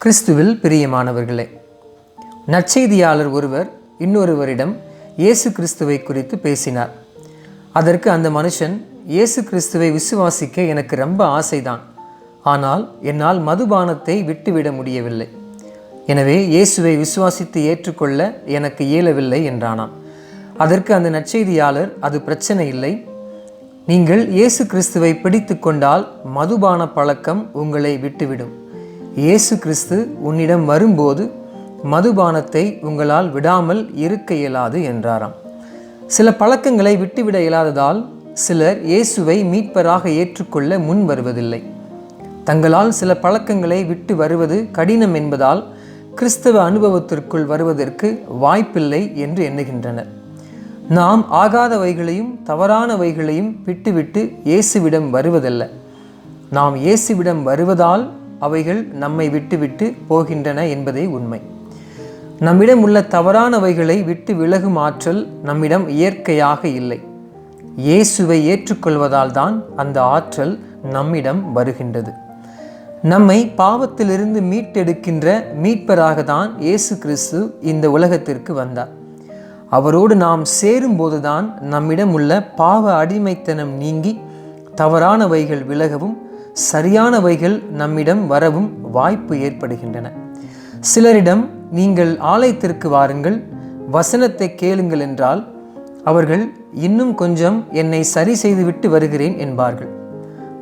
கிறிஸ்துவில் பிரியமானவர்களே நற்செய்தியாளர் ஒருவர் இன்னொருவரிடம் இயேசு கிறிஸ்துவை குறித்து பேசினார். அதற்கு அந்த மனுஷன் இயேசு கிறிஸ்துவை விசுவாசிக்க எனக்கு ரொம்ப ஆசைதான். ஆனால் என்னால் மதுபானத்தை விட்டுவிட முடியவில்லை. எனவே இயேசுவை விசுவாசித்து ஏற்றுக்கொள்ள எனக்கு இயலவில்லை என்றானாம். அதற்கு அந்த நற்செய்தியாளர் அது பிரச்சனை இல்லை. நீங்கள் இயேசு கிறிஸ்துவை பிடித்து கொண்டால் மதுபான பழக்கம் உங்களை விட்டுவிடும். இயேசு கிறிஸ்து உன்னிடம் வரும்போது மதுபானத்தை உங்களால் விடாமல் இருக்க இயலாது என்றாராம். சில பழக்கங்களை விட்டுவிட இயலாததால் சிலர் இயேசுவை மீட்பராக ஏற்றுக்கொள்ள முன் வருவதில்லை. தங்களால் சில பழக்கங்களை விட்டு வருவது கடினம் என்பதால் கிறிஸ்தவ அனுபவத்திற்குள் வருவதற்கு வாய்ப்பில்லை என்று எண்ணுகின்றனர். நாம் ஆகாதவைகளையும் தவறானவைகளையும் விட்டுவிட்டு இயேசுவிடம் வருவதல்ல. நாம் இயேசுவிடம் வருவதால் அவைகள் நம்மை விட்டுவிட்டு போகின்றன என்பதே உண்மை. நம்மிடம் உள்ள தவறானவைகளை விட்டு விலகும் ஆற்றல் நம்மிடம் இயற்கையாக இல்லை. இயேசுவை ஏற்றுக்கொள்வதால் தான் அந்த ஆற்றல் நம்மிடம் வருகின்றது. நம்மை பாவத்திலிருந்து மீட்டெடுக்கின்ற மீட்பராக தான் இயேசு கிறிஸ்து இந்த உலகத்திற்கு வந்தார். அவரோடு நாம் சேரும்போதுதான் நம்மிடம் உள்ள பாவ அடிமைத்தனம் நீங்கி தவறானவைகள் விலகவும் சரியானவைகள் நம்மிடம் வரவும் வாய்ப்பு ஏற்படுகின்றன. சிலரிடம் நீங்கள் ஆலயத்திற்கு வாருங்கள் வசனத்தை கேளுங்கள் என்றால் அவர்கள் இன்னும் கொஞ்சம் என்னை சரி செய்துவிட்டு வருகிறேன் என்பார்கள்.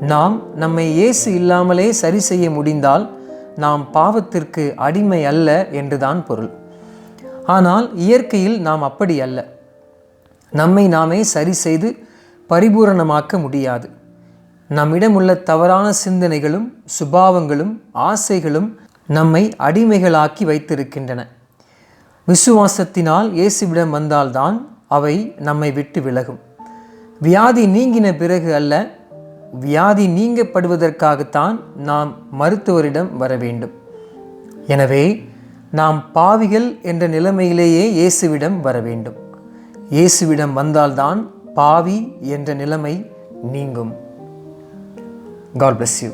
நாம் நம்மை இயேசு இல்லாமலே சரி செய்ய முடிந்தால் நாம் பாவத்திற்கு அடிமை அல்ல என்றுதான் பொருள். ஆனால் இயற்கையில் நாம் அப்படி அல்ல. நம்மை நாமே சரி செய்து பரிபூரணமாக்க முடியாது. நம்மிடம் உள்ள தவறான சிந்தனைகளும் சுபாவங்களும் ஆசைகளும் நம்மை அடிமைகளாக்கி வைத்திருக்கின்றன. விசுவாசத்தினால் இயேசுவிடம் வந்தால்தான் அவை நம்மை விட்டு விலகும். வியாதி நீங்கின பிறகு அல்ல வியாதி நீங்கப்படுவதற்காகத்தான் நாம் மருத்துவரிடம் வர வேண்டும். எனவே நாம் பாவிகள் என்ற நிலைமையிலேயே இயேசுவிடம் வர வேண்டும் இயேசுவிடம் வந்தால்தான் பாவி என்ற நிலைமை நீங்கும். God bless you